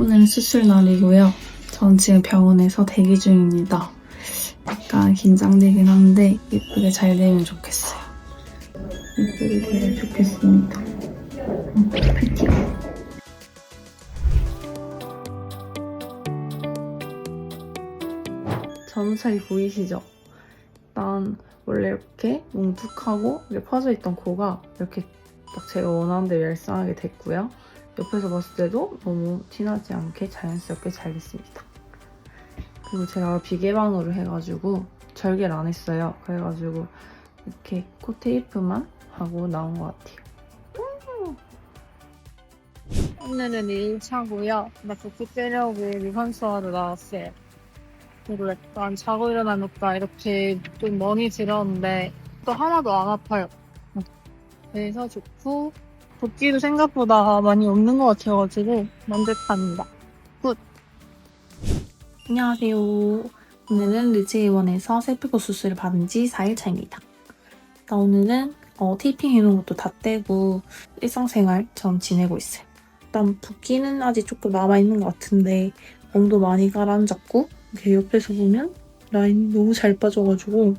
오늘은 수술 날이고요. 전 지금 병원에서 대기 중입니다. 약간 긴장되긴 한데 예쁘게 잘 되면 좋겠어요. 예쁘게 되면 좋겠습니다. 음, 파이팅! 전차이 보이시죠? 일단 원래 이렇게 뭉툭하고 이렇게 퍼져 있던 코가 이렇게 딱 제가 원하는 대로 얄쌍하게 됐고요. 옆에서 봤을 때도 너무 티나지 않게 자연스럽게 잘 됐습니다. 그리고 제가 비계방으로 해가지고 절개를 안 했어요. 그래가지고 이렇게 코 테이프만 하고 나온 것 같아요. 오늘은 1차고요. 나 붓기 떼려고 유산소하러 나왔어요. 그리고 약간 자고 일어나니까 이렇게 좀 많이 들었는데 또 하나도 안 아파요. 그래서 좋고 붓기도 생각보다 많이 없는 것 같아가지고 만족합니다. 굿! 안녕하세요. 오늘은 르지의원에서 셀프코 수술을 받은 지 4일 차입니다. 일단 오늘은 어, 테이핑 해놓은 것도 다 떼고 일상생활 전 지내고 있어요. 일단 붓기는 아직 조금 남아있는 것 같은데 멍도 많이 가라앉았고 이렇게 옆에서 보면 라인이 너무 잘 빠져가지고